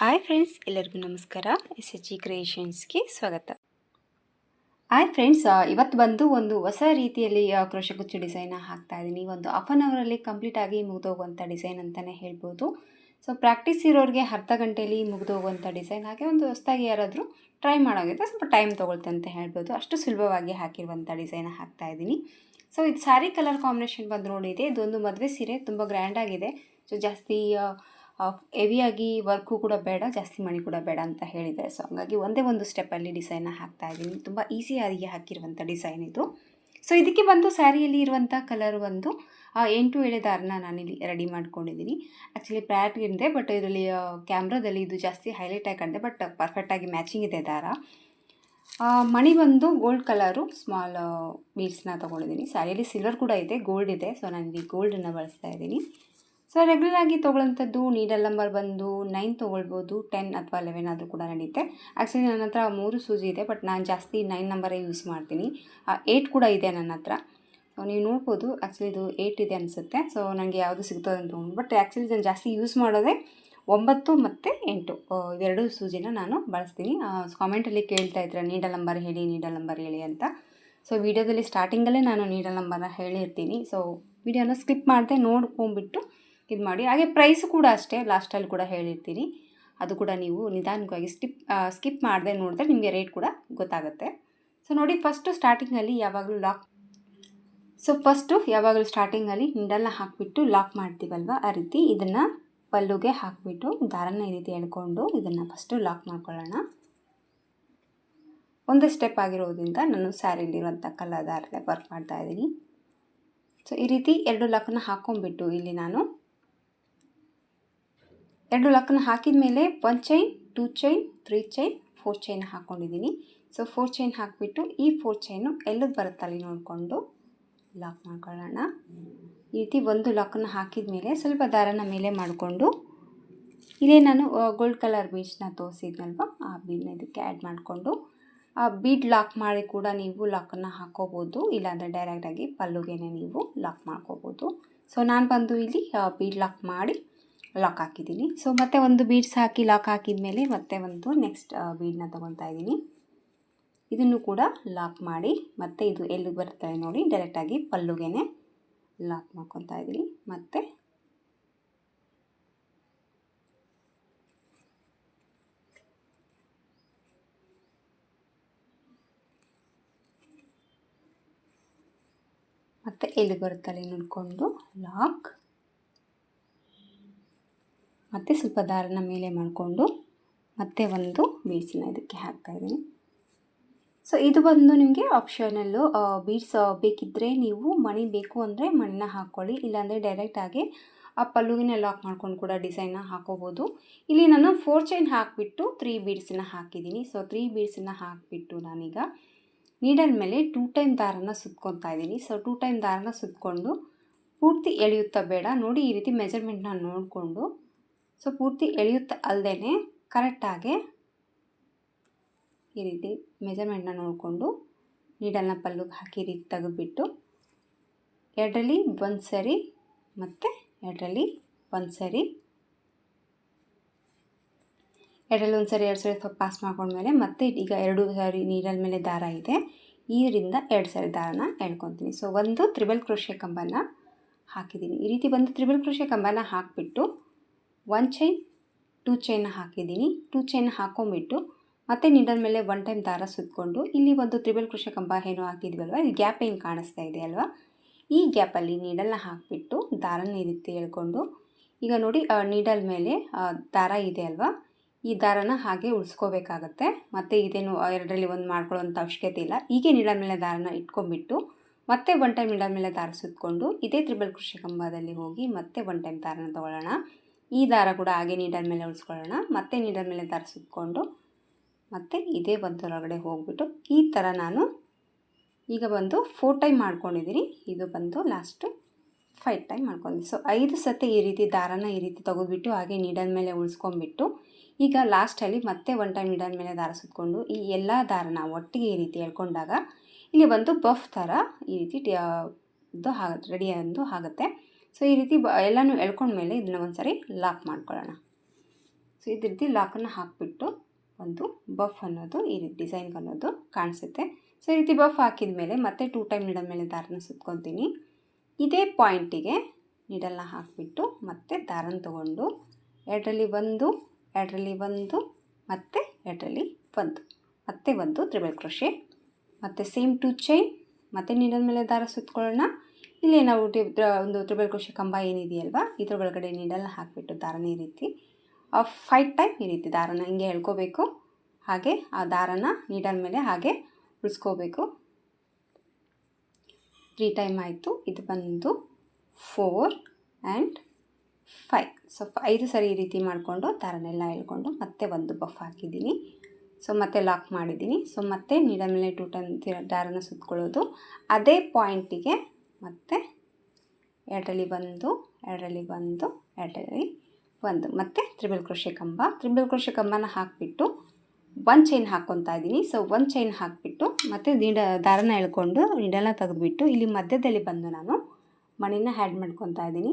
Hi friends ಎಲ್ಲರಿಗೂ ನಮಸ್ಕಾರ. S H G ಕ್ರಿಯೇಷನ್ಸ್ಗೆ ಸ್ವಾಗತ ಹಾಯ್ ಫ್ರೆಂಡ್ಸ್ ಇವತ್ತು ಬಂದು ಒಂದು ಹೊಸ ರೀತಿಯಲ್ಲಿ ಕ್ರೋಶ ಡಿಸೈನ ಹಾಕ್ತಾ ಇದ್ದೀನಿ. ಒಂದು ಹಾಫ್ ಆನ್ ಅವರಲ್ಲಿ ಕಂಪ್ಲೀಟ್ ಆಗಿ ಮುಗಿದೋಗುವಂಥ ಡಿಸೈನ್ ಅಂತಲೇ ಹೇಳ್ಬೋದು. ಸೊ ಪ್ರಾಕ್ಟೀಸ್ ಇರೋರಿಗೆ ಅರ್ಧ ಗಂಟೆಯಲ್ಲಿ ಮುಗಿದೋಗುವಂಥ ಡಿಸೈನ್ ಹಾಗೆ ಒಂದು ಹೊಸದಾಗಿ ಯಾರಾದರೂ ಟ್ರೈ ಮಾಡೋಗಿದ್ರೆ ಸ್ವಲ್ಪ ಟೈಮ್ ತೊಗೊಳ್ತೆ ಅಂತ ಹೇಳ್ಬೋದು. ಅಷ್ಟು ಸುಲಭವಾಗಿ ಹಾಕಿರುವಂಥ ಡಿಸೈನ್ ಹಾಕ್ತಾ ಇದ್ದೀನಿ. ಸೊ ಇದು ಸಾರಿ ಕಲರ್ ಕಾಂಬಿನೇಷನ್ ಬಂದು ನೋಡಿದೆ. ಇದೊಂದು ಮದುವೆ ಸೀರೆ, ತುಂಬ ಗ್ರ್ಯಾಂಡಾಗಿದೆ ಸೊ ಜಾಸ್ತಿ ಹೆವಿಯಾಗಿ ವರ್ಕು ಕೂಡ ಬೇಡ, ಜಾಸ್ತಿ ಮಣಿ ಕೂಡ ಬೇಡ ಅಂತ ಹೇಳಿದ್ದಾರೆ. ಸೊ ಹಂಗಾಗಿ ಒಂದೇ ಒಂದು ಸ್ಟೆಪ್ಪಲ್ಲಿ ಡಿಸೈನ್ನ ಹಾಕ್ತಾ ಇದ್ದೀನಿ. ತುಂಬ ಈಸಿಯಾಗಿ ಹಾಕಿರುವಂಥ ಡಿಸೈನ್ ಇದು. ಸೊ ಇದಕ್ಕೆ ಬಂದು ಸ್ಯಾರಿಯಲ್ಲಿ ಇರುವಂಥ ಕಲರ್ ಒಂದು ಎಂಟು ಎಳೆ ದಾರನ ನಾನಿಲ್ಲಿ ರೆಡಿ ಮಾಡ್ಕೊಂಡಿದ್ದೀನಿ. ಆ್ಯಕ್ಚುಲಿ ಪ್ಯಾಟ್ಗಿದೆ ಬಟ್ ಇದರಲ್ಲಿ ಕ್ಯಾಮ್ರಾದಲ್ಲಿ ಇದು ಜಾಸ್ತಿ ಹೈಲೈಟ್ ಆಗಿ ಕಾಣಿದೆ ಬಟ್ ಪರ್ಫೆಕ್ಟಾಗಿ ಮ್ಯಾಚಿಂಗ್ ಇದೆ ದಾರ. ಮಣಿ ಬಂದು ಗೋಲ್ಡ್ ಕಲರು ಸ್ಮಾಲ್ ಬೀಡ್ಸ್ನ ತೊಗೊಂಡಿದ್ದೀನಿ. ಸ್ಯಾರಿಯಲ್ಲಿ ಸಿಲ್ವರ್ ಕೂಡ ಇದೆ ಗೋಲ್ಡ್ ಇದೆ. ಸೊ ನಾನು ಇಲ್ಲಿ ಗೋಲ್ಡನ್ನು ಬಳಸ್ತಾ ಇದ್ದೀನಿ. ಸೊ ರೆಗ್ಯುಲರ್ ಆಗಿ ತೊಗೊಳ್ಳೋಂಥದ್ದು ನೀಡಲ್ ನಂಬರ್ ಬಂದು ನೈನ್ ತೊಗೊಳ್ಬೋದು ಟೆನ್ ಅಥವಾ ಲೆವೆನ್ ಆದರೂ ಕೂಡ ನಡೆಯುತ್ತೆ ಆ್ಯಕ್ಚುಲಿ ನನ್ನ ಹತ್ರ ಮೂರು ಸೂಜಿ ಇದೆ ಬಟ್ ನಾನು ಜಾಸ್ತಿ ನೈನ್ ನಂಬರೇ ಯೂಸ್ ಮಾಡ್ತೀನಿ. ಏಯ್ಟ್ ಕೂಡ ಇದೆ ನನ್ನ ಹತ್ರ. ಸೊ ನೀವು ನೋಡ್ಬೋದು ಆ್ಯಕ್ಚುಲಿ ಇದು ಏಯ್ಟ್ ಇದೆ ಅನಿಸುತ್ತೆ. ಸೊ ನನಗೆ ಯಾವುದು ಸಿಗ್ತದೆ ಅಂತ ಬಟ್ ಆ್ಯಕ್ಚುಲಿ ನಾನು ಜಾಸ್ತಿ ಯೂಸ್ ಮಾಡೋದೇ ಒಂಬತ್ತು ಮತ್ತು ಎಂಟು. ಇವೆರಡು ಸೂಜಿನ ನಾನು ಬಳಸ್ತೀನಿ. ಕಾಮೆಂಟಲ್ಲಿ ಕೇಳ್ತಾ ಇದ್ರೆ ನೀಡಲ್ ನಂಬರ್ ಹೇಳಿ ನೀಡಲ್ ನಂಬರ್ ಹೇಳಿ ಅಂತ. ಸೊ ವಿಡಿಯೋದಲ್ಲಿ ಸ್ಟಾರ್ಟಿಂಗಲ್ಲೇ ನಾನು ನೀಡಲ್ ನಂಬರ್ನ ಹೇಳಿರ್ತೀನಿ. ಸೊ ವಿಡಿಯೋನ ಸ್ಕಿಪ್ ಮಾಡದೆ ನೋಡ್ಕೊಂಬಿಟ್ಟು ಇದು ಮಾಡಿ. ಹಾಗೆ ಪ್ರೈಸು ಕೂಡ ಅಷ್ಟೇ ಲಾಸ್ಟಲ್ಲಿ ಕೂಡ ಹೇಳಿರ್ತೀನಿ. ಅದು ಕೂಡ ನೀವು ನಿಧಾನವಾಗಿ ಸ್ಕಿಪ್ ಸ್ಕಿಪ್ ಮಾಡದೆ ನೋಡಿದ್ರೆ ನಿಮಗೆ ರೇಟ್ ಕೂಡ ಗೊತ್ತಾಗುತ್ತೆ. ಸೊ ನೋಡಿ ಫಸ್ಟು ಸ್ಟಾರ್ಟಿಂಗಲ್ಲಿ ಯಾವಾಗಲೂ ಲಾಕ್ ಸೊ ಫಸ್ಟು ಯಾವಾಗಲೂ ಸ್ಟಾರ್ಟಿಂಗಲ್ಲಿ ನಿಂಡಲ್ನ ಹಾಕಿಬಿಟ್ಟು ಲಾಕ್ ಮಾಡ್ತೀವಲ್ವ? ಆ ರೀತಿ ಇದನ್ನು ಪಲ್ಲುಗೆ ಹಾಕಿಬಿಟ್ಟು ದಾರನ ಈ ರೀತಿ ಎಳ್ಕೊಂಡು ಇದನ್ನು ಫಸ್ಟು ಲಾಕ್ ಮಾಡ್ಕೊಳ್ಳೋಣ. ಒಂದು ಸ್ಟೆಪ್ ಆಗಿರೋದ್ರಿಂದ ನಾನು ಸ್ಯಾರಿಲಿರುವಂಥ ಕಲರ್ ವರ್ಕ್ ಮಾಡ್ತಾ ಇದ್ದೀನಿ. ಸೊ ಈ ರೀತಿ ಎರಡು ಲಾಕನ್ನು ಹಾಕ್ಕೊಂಬಿಟ್ಟು ಇಲ್ಲಿ ನಾನು ಎರಡು ಲಾಕನ್ನ ಹಾಕಿದ ಮೇಲೆ one chain two chain three chain four chain ಹಾಕ್ಕೊಂಡಿದ್ದೀನಿ ಸೊ ಫೋರ್ ಚೈನ್ ಹಾಕಿಬಿಟ್ಟು ಈ ಫೋರ್ ಚೈನು ಎಲ್ಲದು ಬರುತ್ತಲ್ಲಿ ನೋಡಿಕೊಂಡು ಲಾಕ್ ಮಾಡ್ಕೊಳ್ಳೋಣ. ಈ ರೀತಿ ಒಂದು ಲಾಕನ್ನು ಹಾಕಿದ ಮೇಲೆ ಸ್ವಲ್ಪ ದಾರನ ಮೇಲೆ ಮಾಡಿಕೊಂಡು ಇಲ್ಲೇ ನಾನು ಗೋಲ್ಡ್ ಕಲರ್ ಬೀಡ್ಸ್ನ ತೋರಿಸಿದ್ನಲ್ವ? ಆ ಬೀಡ್ನ ಇದಕ್ಕೆ ಆ್ಯಡ್ ಮಾಡಿಕೊಂಡು ಆ ಬೀಡ್ ಲಾಕ್ ಮಾಡಿ ಕೂಡ ನೀವು ಲಾಕನ್ನು ಹಾಕೋಬೋದು. ಇಲ್ಲಾಂದರೆ ಡೈರೆಕ್ಟಾಗಿ ಪಲ್ಲುಗೆನೆ ನೀವು ಲಾಕ್ ಮಾಡ್ಕೋಬೋದು. ಸೊ ನಾನು ಬಂದು ಇಲ್ಲಿ ಬೀಡ್ ಲಾಕ್ ಮಾಡಿ ಲಾಕ್ ಹಾಕಿದ್ದೀನಿ. ಸೊ ಮತ್ತೆ ಒಂದು ಬೀಡ್ಸ್ ಹಾಕಿ ಲಾಕ್ ಹಾಕಿದ ಮೇಲೆ ಮತ್ತೆ ಒಂದು ನೆಕ್ಸ್ಟ್ ಬೀಡನ್ನ ತೊಗೊತಾ ಇದ್ದೀನಿ. ಇದನ್ನು ಕೂಡ ಲಾಕ್ ಮಾಡಿ, ಮತ್ತೆ ಇದು ಎಲ್ಲಿ ಬರ್ತದೆ ನೋಡಿ ಡೈರೆಕ್ಟಾಗಿ ಪಲ್ಲುಗೆನೆ ಲಾಕ್ ಮಾಡ್ಕೊತಾ ಇದ್ದೀನಿ. ಮತ್ತೆ ಮತ್ತೆ ಎಲ್ಲಿ ಬರುತ್ತಲ್ಲಿ ನೋಡಿಕೊಂಡು ಲಾಕ್ ಮತ್ತು ಸ್ವಲ್ಪ ದಾರನ ಮೇಲೆ ಮಾಡಿಕೊಂಡು ಮತ್ತೆ ಒಂದು ಬೀಡ್ಸನ್ನ ಇದಕ್ಕೆ ಹಾಕ್ತಾಯಿದ್ದೀನಿ ಸೊ ಇದು ಬಂದು ನಿಮಗೆ ಆಪ್ಷನಲ್ಲು ಬೀಡ್ಸ್ ಬೇಕಿದ್ದರೆ ನೀವು ಮಣಿ ಬೇಕು ಅಂದರೆ ಮಣಿನ ಹಾಕ್ಕೊಳ್ಳಿ, ಇಲ್ಲಾಂದರೆ ಡೈರೆಕ್ಟಾಗಿ ಆ ಪಲ್ಲುವಿನ ಲಾಕ್ ಮಾಡ್ಕೊಂಡು ಕೂಡ ಡಿಸೈನ್ನ ಹಾಕೋಬೋದು. ಇಲ್ಲಿ ನಾನು ಫೋರ್ ಚೈನ್ ಹಾಕಿಬಿಟ್ಟು ತ್ರೀ ಬೀಡ್ಸನ್ನ ಹಾಕಿದ್ದೀನಿ. ಸೊ ತ್ರೀ ಬೀಡ್ಸನ್ನ ಹಾಕಿಬಿಟ್ಟು ನಾನೀಗ ನೀಡಲ್ ಮೇಲೆ ಟೂ ಟೈಮ್ ದಾರನ ಸುತ್ಕೊತಾ ಇದ್ದೀನಿ. ಸೊ ಟೂ ಟೈಮ್ ದಾರನ ಸುತ್ಕೊಂಡು ಪೂರ್ತಿ ಎಳೆಯುತ್ತಾ ಬೇಡ. ನೋಡಿ ಈ ರೀತಿ ಮೆಜರ್ಮೆಂಟ್ನ ನೋಡಿಕೊಂಡು ಸೊ ಪೂರ್ತಿ ಎಳೆಯುತ್ತಾ ಅಲ್ಲದೆ ಕರೆಕ್ಟಾಗಿ ಈ ರೀತಿ ಮೆಜರ್ಮೆಂಟ್ನ ನೋಡಿಕೊಂಡು ನೀಡಲ್ನ ಪಲ್ಲುಗೆ ಹಾಕಿ ಈ ರೀತಿ ತೆಗೆದುಬಿಟ್ಟು ಎರಡರಲ್ಲಿ ಒಂದು ಸರಿ ಮತ್ತು ಎರಡರಲ್ಲಿ ಒಂದು ಸರಿ. ಎರಡರಲ್ಲಿ ಒಂದು ಸರಿ, ಎರಡು ಸರಿ ಸ್ವಲ್ಪ ಪಾಸ್ ಮಾಡ್ಕೊಂಡ್ಮೇಲೆ ಮತ್ತೆ ಈಗ ಎರಡು ಸಾರಿ ನೀರಲ್ಲಿ ಮೇಲೆ ದಾರ ಇದೆ. ಇದರಿಂದ ಎರಡು ಸರಿ ದಾರನ ಎಳ್ಕೊತೀನಿ. ಸೊ ಒಂದು ತ್ರಿಬಲ್ ಕ್ರೋಶೆ ಕಂಬನ ಹಾಕಿದ್ದೀನಿ. ಈ ರೀತಿ ಒಂದು ತ್ರಿಬಲ್ ಕ್ರೋಶೆ ಕಂಬನ ಹಾಕಿಬಿಟ್ಟು ಒನ್ ಚೈನ್ ಟೂ ಚೈನ್ ಹಾಕಿದ್ದೀನಿ. ಟೂ ಚೈನ್ ಹಾಕೊಂಬಿಟ್ಟು ಮತ್ತೆ ನೀಡಲ್ ಮೇಲೆ ಒನ್ ಟೈಮ್ ದಾರ ಸುತ್ತಕೊಂಡು ಇಲ್ಲಿ ಒಂದು ತ್ರಿಬಲ್ ಕೃಷಿ ಕಂಬ ಏನು ಹಾಕಿದ್ವಲ್ವ? ಈ ಗ್ಯಾಪ್ ಏನು ಕಾಣಿಸ್ತಾ ಇದೆ ಅಲ್ವಾ? ಈ ಗ್ಯಾಪಲ್ಲಿ ನೀಡಲ್ನ ಹಾಕಿಬಿಟ್ಟು ದಾರನ ರೀತಿ ಎಳ್ಕೊಂಡು ಈಗ ನೋಡಿ ನೀಡಲ್ ಮೇಲೆ ದಾರ ಇದೆ ಅಲ್ವಾ? ಈ ದಾರನ ಹಾಗೆ ಉಳಿಸ್ಕೋಬೇಕಾಗತ್ತೆ. ಮತ್ತು ಇದೇನು ಎರಡರಲ್ಲಿ ಒಂದು ಮಾಡ್ಕೊಳ್ಳೋಂಥ ಅವಶ್ಯಕತೆ ಇಲ್ಲ. ಹೀಗೆ ನೀಡಲ್ ಮೇಲೆ ದಾರನ ಇಟ್ಕೊಂಡ್ಬಿಟ್ಟು ಮತ್ತೆ ಒನ್ ಟೈಮ್ ನೀಡಲ್ ಮೇಲೆ ದಾರ ಸುತ್ತಕೊಂಡು ಇದೇ ತ್ರಿಬಲ್ ಕೃಷಿ ಕಂಬದಲ್ಲಿ ಹೋಗಿ ಮತ್ತೆ ಒನ್ ಟೈಮ್ ದಾರನ ತೊಗೊಳ್ಳೋಣ. ಈ ದಾರ ಕೂಡ ಹಾಗೆ ನೀಡಲ್ ಮೇಲೆ ಉಳಿಸ್ಕೊಳ್ಳೋಣ. ಮತ್ತೆ ನೀಡಲ್ ಮೇಲೆ ದಾರ ಸುತ್ಕೊಂಡು ಮತ್ತು ಇದೇ ಒಳಗಡೆ ಹೋಗ್ಬಿಟ್ಟು ಈ ಥರ ನಾನು ಈಗ ಬಂದು ಫೋರ್ ಟೈಮ್ ಮಾಡ್ಕೊಂಡಿದ್ದೀನಿ. ಇದು ಬಂದು ಲಾಸ್ಟು ಫೈವ್ ಟೈಮ್ ಮಾಡ್ಕೊಂಡಿದ್ದೀನಿ. ಸೊ ಐದು ಸತಿ ಈ ರೀತಿ ದಾರನ ಈ ರೀತಿ ತೆಗೆದುಬಿಟ್ಟು ಹಾಗೆ ನೀಡಲ್ ಮೇಲೆ ಉಳಿಸ್ಕೊಂಡ್ಬಿಟ್ಟು ಈಗ ಲಾಸ್ಟಲ್ಲಿ ಮತ್ತೆ ಒನ್ ಟೈಮ್ ನೀಡಲ್ ಮೇಲೆ ದಾರ ಸುತ್ತಕೊಂಡು ಈ ಎಲ್ಲ ದಾರನ ಒಟ್ಟಿಗೆ ಈ ರೀತಿ ಎಳ್ಕೊಂಡಾಗ ಇಲ್ಲಿ ಬಂದು ಬಫ್ ಥರ ಈ ರೀತಿ ಇದು ಆಗ ರೆಡಿ ಎಂದು ಆಗುತ್ತೆ ಸೊ ಈ ರೀತಿ ಬ ಎಲ್ಲನೂ ಎಳ್ಕೊಂಡ್ಮೇಲೆ ಇದನ್ನ ಒಂದು ಸಾರಿ ಲಾಕ್ ಮಾಡ್ಕೊಳ್ಳೋಣ. ಸೊ ಇದೇ ರೀತಿ ಲಾಕನ್ನು ಹಾಕಿಬಿಟ್ಟು ಒಂದು ಬಫ್ ಅನ್ನೋದು ಈ ರೀತಿ ಡಿಸೈನ್ ಅನ್ನೋದು ಕಾಣಿಸುತ್ತೆ. ಸೊ ಈ ರೀತಿ ಬಫ್ ಹಾಕಿದ ಮೇಲೆ ಮತ್ತೆ ಟೂ ಟೈಮ್ ನೀಡಲ್ ಮೇಲೆ ದಾರನ ಸುತ್ಕೊತೀನಿ. ಇದೇ ಪಾಯಿಂಟಿಗೆ ನೀಡಲ್ನ ಹಾಕಿಬಿಟ್ಟು ಮತ್ತೆ ದಾರನ ತೊಗೊಂಡು ಎರಡರಲ್ಲಿ ಒಂದು ಎರಡರಲ್ಲಿ ಒಂದು, ಮತ್ತು ಎರಡರಲ್ಲಿ ಒಂದು, ಮತ್ತೆ ಒಂದು ತ್ರಿಬಲ್ ಕ್ರೋಶೆ, ಮತ್ತು ಸೇಮ್ ಟು ಚೈನ್ ಮತ್ತು ನೀಡಲ್ ಮೇಲೆ ದಾರ ಸುತ್ಕೊಳ್ಳೋಣ. ಇಲ್ಲಿ ನಾವು ಟಿ ಒಂದು ತ್ರಿಬಲ್ ಕೃಷಿ ಕಂಬ ಏನಿದೆಯಲ್ವಾ? ಇದ್ರ ಒಳಗಡೆ ನೀಡಲ್ನ ಹಾಕಿಬಿಟ್ಟು ದಾರನ ಈ ರೀತಿ. ಫೈವ್ ಟೈಮ್ ಈ ರೀತಿ ದಾರನ ಹಿಂಗೆ ಹೇಳ್ಕೋಬೇಕು ಹಾಗೆ ಆ ದಾರನ ನೀಡಲ್ ಮೇಲೆ ಹಾಗೆ ಉಳಿಸ್ಕೋಬೇಕು ತ್ರೀ ಟೈಮ್ ಆಯಿತು. ಇದು ಬಂದು ಫೋರ್ ಆ್ಯಂಡ್ ಫೈ ಸೊ ಐದು ಸರಿ ಈ ರೀತಿ ಮಾಡಿಕೊಂಡು ದಾರನೆಲ್ಲ ಎಳ್ಕೊಂಡು ಮತ್ತೆ ಒಂದು ಬಫ್ ಹಾಕಿದ್ದೀನಿ. ಸೊ ಮತ್ತೆ ಲಾಕ್ ಮಾಡಿದ್ದೀನಿ. ಸೊ ಮತ್ತೆ ನೀಡಲ್ ಮೇಲೆ ಟೂ ಟೈಮ್ ದಾರನ ಸುತ್ತಕೊಳ್ಳೋದು ಅದೇ ಪಾಯಿಂಟಿಗೆ ಮತ್ತೆ ಎರಡರಲ್ಲಿ ಒಂದು ಎರಡರಲ್ಲಿ ಒಂದು ಎರಡರಲ್ಲಿ ಒಂದು. ಮತ್ತು ತ್ರಿಬಲ್ ಕೃಷಿ ಕಂಬ. ತ್ರಿಬಲ್ ಕೃಷಿ ಕಂಬನ ಹಾಕಿಬಿಟ್ಟು ಒಂದು ಚೈನ್ ಹಾಕ್ಕೊತಾ ಇದ್ದೀನಿ. ಸೊ ಒಂದು ಚೈನ್ ಹಾಕಿಬಿಟ್ಟು ಮತ್ತು ನೀಡ ದಾರನ ಎಳ್ಕೊಂಡು ನೀಡಲ್ನ ತೆಗೆದುಬಿಟ್ಟು ಇಲ್ಲಿ ಮಧ್ಯದಲ್ಲಿ ಬಂದು ನಾನು ಮಣಿನ ಆ್ಯಡ್ ಮಾಡ್ಕೊತಾ ಇದ್ದೀನಿ.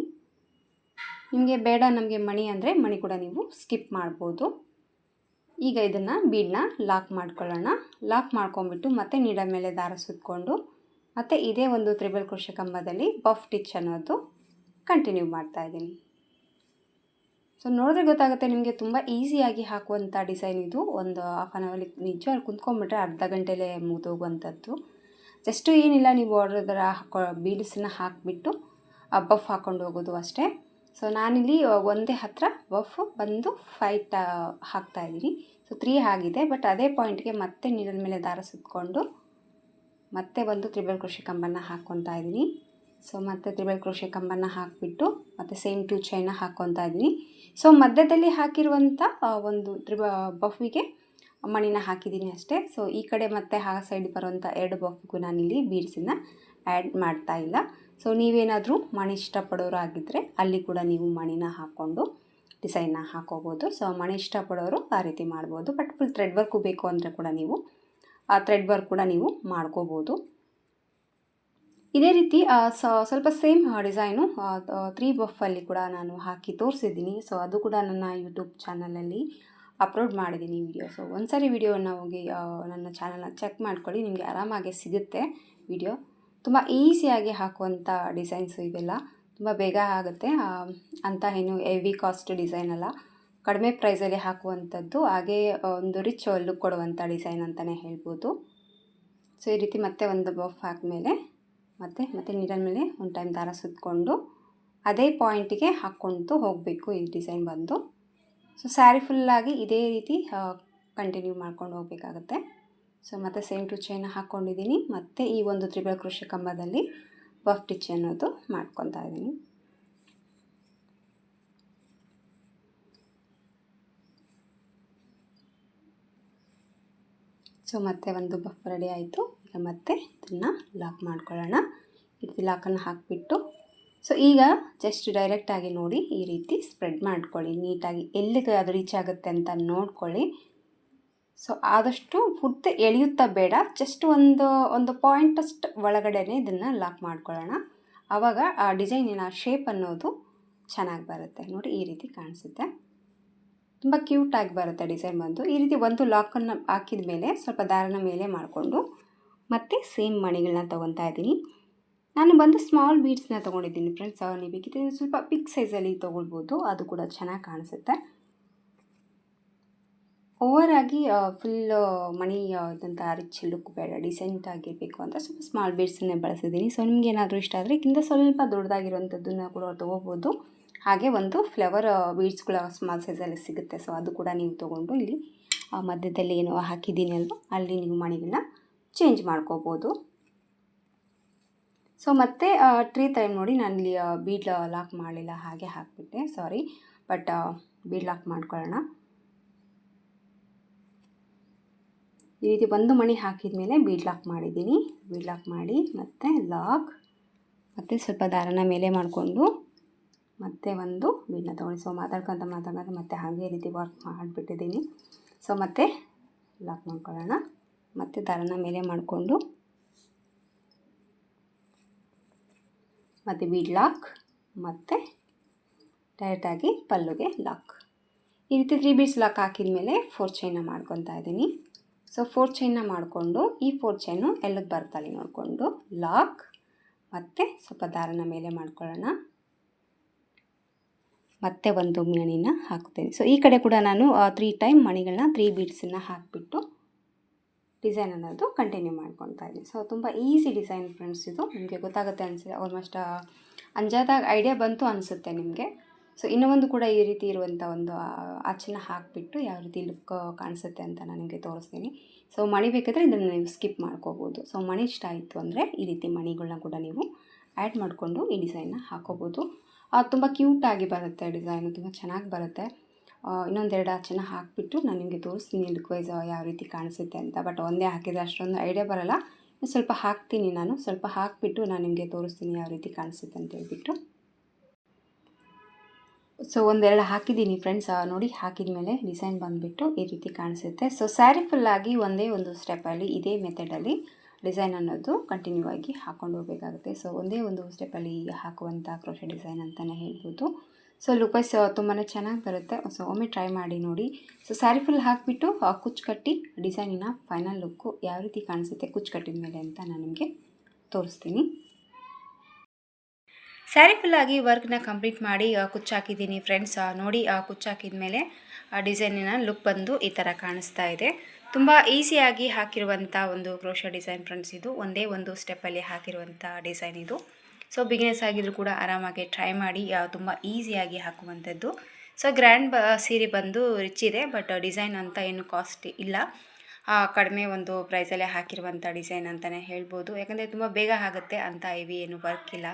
ನಿಮಗೆ ಬೇಡ ನಮಗೆ ಮಣಿ ಅಂದರೆ ಮಣಿ ಕೂಡ ನೀವು ಸ್ಕಿಪ್ ಮಾಡ್ಬೋದು. ಈಗ ಇದನ್ನು ಬೀಡನ್ನ ಲಾಕ್ ಮಾಡ್ಕೊಳ್ಳೋಣ. ಲಾಕ್ ಮಾಡ್ಕೊಂಬಿಟ್ಟು ಮತ್ತೆ ನೀಡ ಮೇಲೆ ದಾರ ಸುತ್ತಕೊಂಡು ಮತ್ತು ಇದೇ ಒಂದು ತ್ರಿಬಲ್ ಕೃಷಿ ಕಂಬದಲ್ಲಿ ಬಫ್ ಟಿಚ್ ಅನ್ನೋದು ಕಂಟಿನ್ಯೂ ಮಾಡ್ತಾ ಇದ್ದೀನಿ. ಸೊ ನೋಡಿದ್ರೆ ಗೊತ್ತಾಗುತ್ತೆ ನಿಮಗೆ ತುಂಬ ಈಸಿಯಾಗಿ ಹಾಕುವಂಥ ಡಿಸೈನ್ ಇದು. ಒಂದು ಹಾಫ್ ಆನ್ ಅವರ್ಲಿ ನಿಜವಾಗಿ ಕುಂತ್ಕೊಂಡ್ಬಿಟ್ರೆ ಅರ್ಧ ಗಂಟೆಲೇ ಮುಗಿದೋಗುವಂಥದ್ದು. ಜಸ್ಟು ಏನಿಲ್ಲ, ನೀವು ಆರ್ಡರ್ ಹಾಕೋ ಬೀಡ್ಸನ್ನ ಹಾಕಿಬಿಟ್ಟು ಬಫ್ ಹಾಕ್ಕೊಂಡು ಹೋಗೋದು ಅಷ್ಟೇ. ಸೊ ನಾನಿಲ್ಲಿ ಒಂದೇ ಹತ್ರ ಬಫ್ ಬಂದು ಫೈಟ್ ಹಾಕ್ತಾ ಇದ್ದೀನಿ. ಸೊ ತ್ರೀ ಆಗಿದೆ ಬಟ್ ಅದೇ ಪಾಯಿಂಟ್ಗೆ ಮತ್ತೆ ನೀರಿನ ಮೇಲೆ ದಾರ ಸುತ್ತಕೊಂಡು ಮತ್ತೆ ಒಂದು ತ್ರಿಬಲ್ ಕೃಷಿ ಕಂಬನ ಹಾಕ್ಕೊತಾ ಇದ್ದೀನಿ. ಸೊ ಮತ್ತೆ ತ್ರಿಬಲ್ ಕ್ರೋಶೆ ಕಂಬನ ಹಾಕಿಬಿಟ್ಟು ಮತ್ತು ಸೇಮ್ ಟು ಚೈನ ಹಾಕ್ಕೊತಾ ಇದ್ದೀನಿ. ಸೊ ಮಧ್ಯದಲ್ಲಿ ಹಾಕಿರುವಂಥ ಒಂದು ತ್ರಿಬ ಬಫ್ವಿಗೆ ಮಣಿನ ಹಾಕಿದ್ದೀನಿ ಅಷ್ಟೇ. ಸೊ ಈ ಕಡೆ ಮತ್ತೆ ಆ ಸೈಡ್ ಬರುವಂಥ ಎರಡು ಬಫ್ಗೂ ನಾನಿಲ್ಲಿ ಬೀಡ್ಸನ್ನು ಆ್ಯಡ್ ಮಾಡ್ತಾ ಇಲ್ಲ. ಸೊ ನೀವೇನಾದರೂ ಮಣಿ ಇಷ್ಟಪಡೋರು ಆಗಿದ್ದರೆ ಅಲ್ಲಿ ಕೂಡ ನೀವು ಮಣಿನ ಹಾಕ್ಕೊಂಡು ಡಿಸೈನ್ನ ಹಾಕೋಬೋದು. ಸೊ ಮಣಿ ಇಷ್ಟಪಡೋರು ಆ ರೀತಿ ಮಾಡ್ಬೋದು. ಬಟ್ ಫುಲ್ ಥ್ರೆಡ್ ವರ್ಕು ಬೇಕು ಅಂದರೆ ಕೂಡ ನೀವು ಆ ಥ್ರೆಡ್ ವರ್ಕ್ ಕೂಡ ನೀವು ಮಾಡ್ಕೋಬೋದು. ಇದೇ ರೀತಿ ಸ್ವಲ್ಪ ಸೇಮ್ ಡಿಸೈನು ತ್ರೀ ಬಫಲ್ಲಿ ಕೂಡ ನಾನು ಹಾಕಿ ತೋರಿಸಿದ್ದೀನಿ. ಸೊ ಅದು ಕೂಡ ನನ್ನ ಯೂಟ್ಯೂಬ್ ಚಾನಲಲ್ಲಿ ಅಪ್ಲೋಡ್ ಮಾಡಿದ್ದೀನಿ ವಿಡಿಯೋ ಸೊ ಒಂದ್ಸರಿ ವಿಡಿಯೋನ ಹೋಗಿ ನನ್ನ ಚಾನಲ್ನ ಚೆಕ್ ಮಾಡ್ಕೊಳ್ಳಿ. ನಿಮಗೆ ಆರಾಮಾಗಿ ಸಿಗುತ್ತೆ ವಿಡಿಯೋ ತುಂಬ ಈಸಿಯಾಗಿ ಹಾಕುವಂಥ ಡಿಸೈನ್ಸು ಇವೆಲ್ಲ. ತುಂಬ ಬೇಗ ಆಗುತ್ತೆ ಅಂತ ಏನು ಹೆವಿ ಕಾಸ್ಟ್ ಡಿಸೈನ್ ಅಲ್ಲ. ಕಡಿಮೆ ಪ್ರೈಸಲ್ಲಿ ಹಾಕುವಂಥದ್ದು, ಹಾಗೇ ಒಂದು ರಿಚ್ ಲುಕ್ ಕೊಡುವಂಥ ಡಿಸೈನ್ ಅಂತಲೇ ಹೇಳ್ಬೋದು. ಸೊ ಈ ರೀತಿ ಮತ್ತೆ ಒಂದು ಬಫ್ ಹಾಕಿದ್ಮೇಲೆ ಮತ್ತು, ಮತ್ತೆ ನೀರಿನ ಮೇಲೆ ಒಂದು ಟೈಮ್ ದಾರ ಸುತ್ತಕೊಂಡು ಅದೇ ಪಾಯಿಂಟಿಗೆ ಹಾಕ್ಕೊಳ್ತು ಹೋಗಬೇಕು ಈ ಡಿಸೈನ್ ಬಂದು. ಸೊ ಸ್ಯಾರಿ ಫುಲ್ಲಾಗಿ ಇದೇ ರೀತಿ ಕಂಟಿನ್ಯೂ ಮಾಡ್ಕೊಂಡು ಹೋಗಬೇಕಾಗತ್ತೆ. ಸೊ ಮತ್ತು ಸೇಮ್ ಟು ಚೈನ ಹಾಕ್ಕೊಂಡಿದ್ದೀನಿ ಮತ್ತು ಈ ಒಂದು ತ್ರಿಬಲ್ ಕೃಷಿ ಕಂಬದಲ್ಲಿ ಬಫ್ ಟಿಚ್ ಅನ್ನೋದು ಮಾಡ್ಕೊತಾ ಇದ್ದೀನಿ. ಸೊ, ಮತ್ತೆ ಒಂದು ಬಫ್ ರೆಡಿ ಆಯಿತು. ಈಗ ಮತ್ತೆ ಇದನ್ನು ಲಾಕ್ ಮಾಡ್ಕೊಳ್ಳೋಣ. ರೀತಿ ಲಾಕನ್ನು ಹಾಕಿಬಿಟ್ಟು. ಸೊ, ಈಗ ಜಸ್ಟ್ ಡೈರೆಕ್ಟಾಗಿ ನೋಡಿ ಈ ರೀತಿ ಸ್ಪ್ರೆಡ್ ಮಾಡ್ಕೊಳ್ಳಿ. ನೀಟಾಗಿ ಎಲ್ಲಿಗೆ ಅದು ರೀಚ್ ಆಗುತ್ತೆ ಅಂತ ನೋಡ್ಕೊಳ್ಳಿ. ಸೊ, ಆದಷ್ಟು ಫುಡ್ ಎಳೆಯುತ್ತಾ ಬೇಡ. ಜಸ್ಟ್ ಒಂದು ಒಂದು ಪಾಯಿಂಟಷ್ಟು ಒಳಗಡೆನೆ ಇದನ್ನು ಲಾಕ್ ಮಾಡ್ಕೊಳ್ಳೋಣ. ಆವಾಗ ಆ ಡಿಸೈನಿನ ಶೇಪ್ ಅನ್ನೋದು ಚೆನ್ನಾಗಿ ಬರುತ್ತೆ. ನೋಡಿ, ಈ ರೀತಿ ಕಾಣಿಸುತ್ತೆ. ತುಂಬ ಕ್ಯೂಟಾಗಿ ಬರುತ್ತೆ ಡಿಸೈನ್ ಬಂದು. ಈ ರೀತಿ ಒಂದು ಲಾಕನ್ನು ಹಾಕಿದ ಮೇಲೆ ಸ್ವಲ್ಪ ದಾರನ ಮೇಲೆ ಮಾಡಿಕೊಂಡು ಮತ್ತು ಸೇಮ್ ಮಣಿಗಳನ್ನ ತೊಗೊತಾ ಇದ್ದೀನಿ. ನಾನು ಬಂದು ಸ್ಮಾಲ್ ಬೀಡ್ಸ್ನ ತೊಗೊಂಡಿದ್ದೀನಿ ಫ್ರೆಂಡ್ಸ್ ನೀವು ಬೇಕಿದ್ರೆ ಸ್ವಲ್ಪ ಬಿಗ್ ಸೈಜಲ್ಲಿ ತೊಗೊಳ್ಬೋದು. ಅದು ಕೂಡ ಚೆನ್ನಾಗಿ ಕಾಣಿಸುತ್ತೆ. ಓವರಾಗಿ ಫುಲ್ ಮಣಿ ಇದಂಥ ರಿಚ್ ಲುಕ್ ಬೇಡ ಡಿಸೆಂಟ್ ಆಗಿರಬೇಕು ಅಂತ ಸ್ವಲ್ಪ ಸ್ಮಾಲ್ ಬೀಡ್ಸನ್ನೇ ಬಳಸಿದ್ದೀನಿ. ಸೊ ನಿಮ್ಗೆ ಏನಾದರೂ ಇಷ್ಟ ಆದರೆ ಇದಕ್ಕಿಂತ ಸ್ವಲ್ಪ ದೊಡ್ಡದಾಗಿರುವಂಥದ್ದನ್ನು ಕೂಡ ತೊಗೋಬೋದು ಹಾಗೆ ಒಂದು ಫ್ಲವರ್ ಬೀಡ್ಸ್ಗಳ ಸ್ಮಾಲ್ ಸೈಜಲ್ಲಿ ಸಿಗುತ್ತೆ. ಸೊ ಅದು ಕೂಡ ನೀವು ತೊಗೊಂಡು ಇಲ್ಲಿ ಮಧ್ಯದಲ್ಲಿ ಏನೋ ಹಾಕಿದ್ದೀನಿ ಅಲ್ವ, ಅಲ್ಲಿ ನೀವು ಮಣಿಗಳನ್ನ ಚೇಂಜ್ ಮಾಡ್ಕೋಬೋದು. ಸೊ ಮತ್ತೆ ಟ್ರೀ ಟೈಮ್ ನೋಡಿ ನಾನು ಇಲ್ಲಿ ಬೀಡ್ ಲಾಕ್ ಮಾಡಲಿಲ್ಲ, ಹಾಗೆ ಹಾಕಿಬಿಟ್ಟೆ. ಸಾರಿ ಬಟ್ ಬೀಡ್ ಲಾಕ್ ಮಾಡ್ಕೊಳ್ಳೋಣ. ಈ ರೀತಿ ಒಂದು ಮಣಿ ಹಾಕಿದ ಮೇಲೆ ಬೀಡ್ ಲಾಕ್ ಮಾಡಿದ್ದೀನಿ. ಬೀಡ್ ಲಾಕ್ ಮಾಡಿ, ಮತ್ತೆ ಲಾಕ್ ಮತ್ತು ಸ್ವಲ್ಪ ದಾರನ ಮೇಲೆ ಮಾಡಿಕೊಂಡು ಮತ್ತೆ ಒಂದು ಬೀಡನ್ನ ತೊಗೊಳ್ಳಿ. ಸೊ ಮಾತಾಡ್ಕೊತ ಮಾತಾಡ್ಕೊತ ಮತ್ತೆ ಹಾಗೆ ರೀತಿ ವರ್ಕ್ ಮಾಡಿಬಿಟ್ಟಿದ್ದೀನಿ. ಸೊ ಮತ್ತೆ ಲಾಕ್ ಮಾಡ್ಕೊಳ್ಳೋಣ. ಮತ್ತು ದಾರನ ಮೇಲೆ ಮಾಡಿಕೊಂಡು ಮತ್ತು ಬೀಡ್ ಲಾಕ್ ಮತ್ತು ಡೈರೆಕ್ಟಾಗಿ ಪಲ್ಲುಗೆ ಲಾಕ್ ಈ ರೀತಿ ತ್ರೀ ಬೀಡ್ಸ್ ಲಾಕ್ ಹಾಕಿದ ಮೇಲೆ ಫೋರ್ ಚೈನ್ನ ಮಾಡ್ಕೊತಾ ಇದ್ದೀನಿ. ಸೊ ಫೋರ್ ಚೈನ್ನ ಮಾಡಿಕೊಂಡು ಈ ಫೋರ್ ಚೈನು ಎಲ್ಲಕ್ಕೆ ಬರ್ತಲ್ಲಿ ನೋಡಿಕೊಂಡು ಲಾಕ್ ಮತ್ತು ಸ್ವಲ್ಪ ದಾರನ ಮೇಲೆ ಮಾಡ್ಕೊಳ್ಳೋಣ. ಮತ್ತೆ ಒಂದು ಮಣಿನ ಹಾಕ್ತೇನೆ ಸೊ ಈ ಕಡೆ ಕೂಡ ನಾನು ತ್ರೀ ಟೈಮ್ ಮಣಿಗಳನ್ನ ತ್ರೀ ಬೀಡ್ಸನ್ನು ಹಾಕಿಬಿಟ್ಟು ಡಿಸೈನ್ ಅನ್ನೋದು ಕಂಟಿನ್ಯೂ ಮಾಡ್ಕೊತಾ ಇದ್ದೀನಿ. ಸೊ ತುಂಬ ಈಸಿ ಡಿಸೈನ್ ಫ್ರೆಂಡ್ಸ್ ಇದು. ನಿಮಗೆ ಗೊತ್ತಾಗುತ್ತೆ ಅನಿಸಿದೆ ಆಲ್ಮೋಸ್ಟ್ ಅಂಜಾದಾಗ ಐಡಿಯಾ ಬಂತು ಅನಿಸುತ್ತೆ ನಿಮಗೆ. ಸೊ ಇನ್ನೂ ಒಂದು ಕೂಡ ಈ ರೀತಿ ಇರುವಂಥ ಒಂದು ಆಚೆನ ಹಾಕಿಬಿಟ್ಟು ಯಾವ ರೀತಿ ಲುಕ್ ಕಾಣಿಸುತ್ತೆ ಅಂತ ನಾನು ನಿಮಗೆ ತೋರಿಸ್ತೀನಿ. ಸೊ ಮಣಿ ಬೇಕಾದರೆ ಇದನ್ನು ನೀವು ಸ್ಕಿಪ್ ಮಾಡ್ಕೋಬೋದು. ಸೊ ಮಣಿ ಇಷ್ಟ ಆಯಿತು ಅಂದರೆ ಈ ರೀತಿ ಮಣಿಗಳನ್ನ ಕೂಡ ನೀವು ಆ್ಯಡ್ ಮಾಡಿಕೊಂಡು ಈ ಡಿಸೈನ್ನ ಹಾಕೋಬೋದು. ತುಂಬ ಕ್ಯೂಟಾಗಿ ಬರುತ್ತೆ ಡಿಸೈನು ತುಂಬ ಚೆನ್ನಾಗಿ ಬರುತ್ತೆ. ಇನ್ನೊಂದೆರಡು ಆಚೆನ ಹಾಕಿಬಿಟ್ಟು ನಾನು ನಿಮಗೆ ತೋರಿಸ್ತೀನಿ ಲುಕ್ ವೈಸ್ ಯಾವ ರೀತಿ ಕಾಣಿಸುತ್ತೆ ಅಂತ. ಬಟ್ ಒಂದೇ ಹಾಕಿದರೆ ಅಷ್ಟೊಂದು ಐಡಿಯಾ ಬರೋಲ್ಲ. ಸ್ವಲ್ಪ ಹಾಕ್ತೀನಿ ನಾನು. ಸ್ವಲ್ಪ ಹಾಕಿಬಿಟ್ಟು ನಾನು ನಿಮಗೆ ತೋರಿಸ್ತೀನಿ ಯಾವ ರೀತಿ ಕಾಣಿಸುತ್ತೆ ಅಂತ ಹೇಳಿಬಿಟ್ಟು. ಸೊ ಒಂದೆರಡು ಹಾಕಿದ್ದೀನಿ ಫ್ರೆಂಡ್ಸ್ ನೋಡಿ ಹಾಕಿದ ಮೇಲೆ ಡಿಸೈನ್ ಬಂದುಬಿಟ್ಟು ಈ ರೀತಿ ಕಾಣಿಸುತ್ತೆ. ಸೊ ಸ್ಯಾರಿ ಫುಲ್ಲಾಗಿ ಒಂದೇ ಒಂದು ಸ್ಟೆಪ್ಪಲ್ಲಿ ಇದೇ ಮೆಥಡಲ್ಲಿ ಡಿಸೈನ್ ಅನ್ನೋದು ಕಂಟಿನ್ಯೂ ಆಗಿ ಹಾಕ್ಕೊಂಡು ಹೋಗಬೇಕಾಗುತ್ತೆ. ಸೊ ಒಂದೇ ಒಂದು ಸ್ಟೆಪ್ಪಲ್ಲಿ ಹಾಕುವಂಥ ಕ್ರೋಶ ಡಿಸೈನ್ ಅಂತಲೇ ಹೇಳ್ಬೋದು. ಸೊ ಲುಕ್ ವೈಸ್ ತುಂಬಾ ಚೆನ್ನಾಗಿ ಬರುತ್ತೆ. ಸೊ ಒಮ್ಮೆ ಟ್ರೈ ಮಾಡಿ ನೋಡಿ. ಸೊ ಸ್ಯಾರಿ ಫುಲ್ ಹಾಕಿಬಿಟ್ಟು ಕುಚ್ಚು ಕಟ್ಟಿ ಡಿಸೈನಿನ ಫೈನಲ್ ಲುಕ್ಕು ಯಾವ ರೀತಿ ಕಾಣಿಸುತ್ತೆ ಕುಚ್ಚು ಕಟ್ಟಿದ ಮೇಲೆ ಅಂತ ನಾನು ನಿಮಗೆ ತೋರಿಸ್ತೀನಿ. ಸ್ಯಾರಿ ಆಗಿ ವರ್ಕ್ನ ಕಂಪ್ಲೀಟ್ ಮಾಡಿ ಕುಚ್ಚು ಹಾಕಿದ್ದೀನಿ ಫ್ರೆಂಡ್ಸ್ ನೋಡಿ ಕುಚ್ಚು ಹಾಕಿದ ಮೇಲೆ ಡಿಸೈನಿನ ಲುಕ್ ಬಂದು ಈ ಥರ ಕಾಣಿಸ್ತಾ ಇದೆ. ತುಂಬ ಈಸಿಯಾಗಿ ಹಾಕಿರುವಂಥ ಒಂದು ಕ್ರೋಶ ಡಿಸೈನ್ ಫ್ರೆಂಡ್ಸ್ ಇದು. ಒಂದೇ ಒಂದು ಸ್ಟೆಪ್ಪಲ್ಲಿ ಹಾಕಿರುವಂಥ ಡಿಸೈನ್ ಇದು. ಸೊ ಬಿಗಿನೆಸ್ ಆಗಿದ್ರು ಕೂಡ ಆರಾಮಾಗಿ ಟ್ರೈ ಮಾಡಿ ತುಂಬ ಈಸಿಯಾಗಿ ಹಾಕುವಂಥದ್ದು ಸೊ ಗ್ರ್ಯಾಂಡ್ ಬ, ಸೀರೆ ಬಂದು ರಿಚ್ ಇದೆ ಬಟ್ ಡಿಸೈನ್ ಅಂತ ಏನು ಕಾಸ್ಟ್ ಇಲ್ಲ. ಕಡಿಮೆ ಒಂದು ಪ್ರೈಸಲ್ಲೇ ಹಾಕಿರುವಂಥ ಡಿಸೈನ್ ಅಂತಲೇ ಹೇಳ್ಬೋದು. ಯಾಕಂದರೆ ತುಂಬ ಬೇಗ ಆಗುತ್ತೆ ಅಂತ ಇವಿ ಏನು ವರ್ಕ್ ಇಲ್ಲ.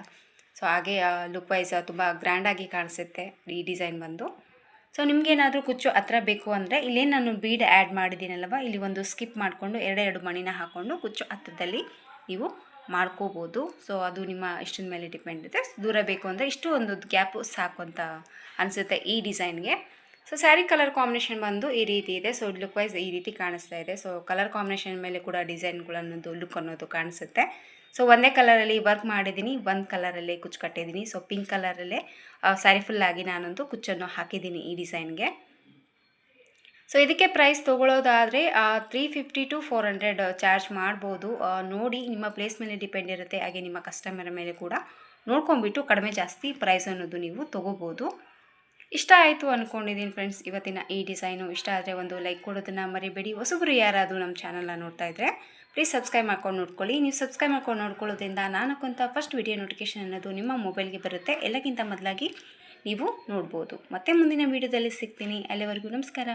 ಸೊ ಹಾಗೆ ಲುಕ್ ವೈಸ್ ತುಂಬ ಗ್ರ್ಯಾಂಡಾಗಿ ಕಾಣಿಸುತ್ತೆ ಈ ಡಿಸೈನ್ ಬಂದು. ಸೊ ನಿಮಗೇನಾದರೂ ಕುಚ್ಚು ಹತ್ರ ಬೇಕು ಅಂದರೆ ಇಲ್ಲೇನು ನಾನು ಬೀಡ್ ಆ್ಯಡ್ ಮಾಡಿದ್ದೀನಲ್ವ ಇಲ್ಲಿ ಒಂದು ಸ್ಕಿಪ್ ಮಾಡಿಕೊಂಡು ಎರಡೆರಡು ಮಣಿನ ಹಾಕ್ಕೊಂಡು ಕುಚ್ಚು ಹತ್ತದಲ್ಲಿ ನೀವು ಮಾಡ್ಕೋಬೋದು. ಸೊ ಅದು ನಿಮ್ಮ ಇಷ್ಟದ ಮೇಲೆ ಡಿಪೆಂಡ್ ಇದೆ ದೂರ ಬೇಕು ಅಂದರೆ ಇಷ್ಟು ಒಂದು ಗ್ಯಾಪು ಸಾಕು ಅಂತ ಅನಿಸುತ್ತೆ ಈ ಡಿಸೈನ್ಗೆ ಸೊ ಸ್ಯಾರಿ ಕಲರ್ ಕಾಂಬಿನೇಷನ್ ಬಂದು ಈ ರೀತಿ ಇದೆ. ಸೊ ಲುಕ್ ವೈಸ್ ಈ ರೀತಿ ಕಾಣಿಸ್ತಾ ಇದೆ. ಸೊ ಕಲರ್ ಕಾಂಬಿನೇಷನ್ ಮೇಲೆ ಕೂಡ ಡಿಸೈನ್ಗಳನ್ನೋದು ಲುಕ್ ಅನ್ನೋದು ಕಾಣಿಸುತ್ತೆ. ಸೊ ಒಂದೇ ಕಲರಲ್ಲಿ ವರ್ಕ್ ಮಾಡಿದ್ದೀನಿ. ಒಂದು ಕಲರಲ್ಲೇ ಕುಚ್ಚು ಕಟ್ಟಿದ್ದೀನಿ ಸೊ ಪಿಂಕ್ ಕಲರಲ್ಲೇ ಸ್ಯಾರಿ ಫುಲ್ಲಾಗಿ ನಾನೊಂದು ಕುಚ್ಚನ್ನು ಹಾಕಿದ್ದೀನಿ ಈ ಡಿಸೈನ್ಗೆ ಸೊ ಇದಕ್ಕೆ price ತೊಗೊಳ್ಳೋದಾದರೆ three fifty to four hundred charge ಮಾಡ್ಬೋದು. ನೋಡಿ ನಿಮ್ಮ ಪ್ಲೇಸ್ ಮೇಲೆ ಡಿಪೆಂಡ್ ಇರುತ್ತೆ. ಹಾಗೆ ನಿಮ್ಮ ಕಸ್ಟಮರ್ ಮೇಲೆ ಕೂಡ. ನೋಡ್ಕೊಂಬಿಟ್ಟು ಕಡಿಮೆ ಜಾಸ್ತಿ ಪ್ರೈಸ್ ಅನ್ನೋದು ನೀವು ತೊಗೋಬೋದು. ಇಷ್ಟ ಆಯಿತು ಅಂದ್ಕೊಂಡಿದ್ದೀನಿ ಫ್ರೆಂಡ್ಸ್ ಇವತ್ತಿನ ಈ ಡಿಸೈನು ಇಷ್ಟ ಆದರೆ ಒಂದು ಲೈಕ್ ಕೊಡೋದನ್ನು ಮರಿಬೇಡಿ. ಹೊಸಬ್ರು ಯಾರಾದರೂ ನಮ್ಮ ಚಾನಲ್ನ ನೋಡ್ತಾ ಇದ್ದರೆ ಪ್ಲೀಸ್ ಸಬ್ಸ್ಕ್ರೈಬ್ ಮಾಡ್ಕೊಂಡು ನೋಡ್ಕೊಳ್ಳಿ. ನೀವು ಸಬ್ಸ್ಕ್ರೈಬ್ ಮಾಡ್ಕೊಂಡು ನೋಡ್ಕೊಳ್ಳೋದ್ರಿಂದ ನಾನು ಹಾಕುವಂಥ ಫಸ್ಟ್ ವಿಡಿಯೋ ನೋಟಿಫಿಕೇಶನ್ ಅನ್ನೋದು ನಿಮ್ಮ ಮೊಬೈಲ್ಗೆ ಬರುತ್ತೆ. ಎಲ್ಲಕ್ಕಿಂತ ಮೊದಲಾಗಿ ನೀವು ನೋಡ್ಬೋದು. ಮತ್ತೆ ಮುಂದಿನ ವೀಡಿಯೋದಲ್ಲಿ ಸಿಗ್ತೀನಿ. ಅಲ್ಲಿವರೆಗೂ ನಮಸ್ಕಾರ.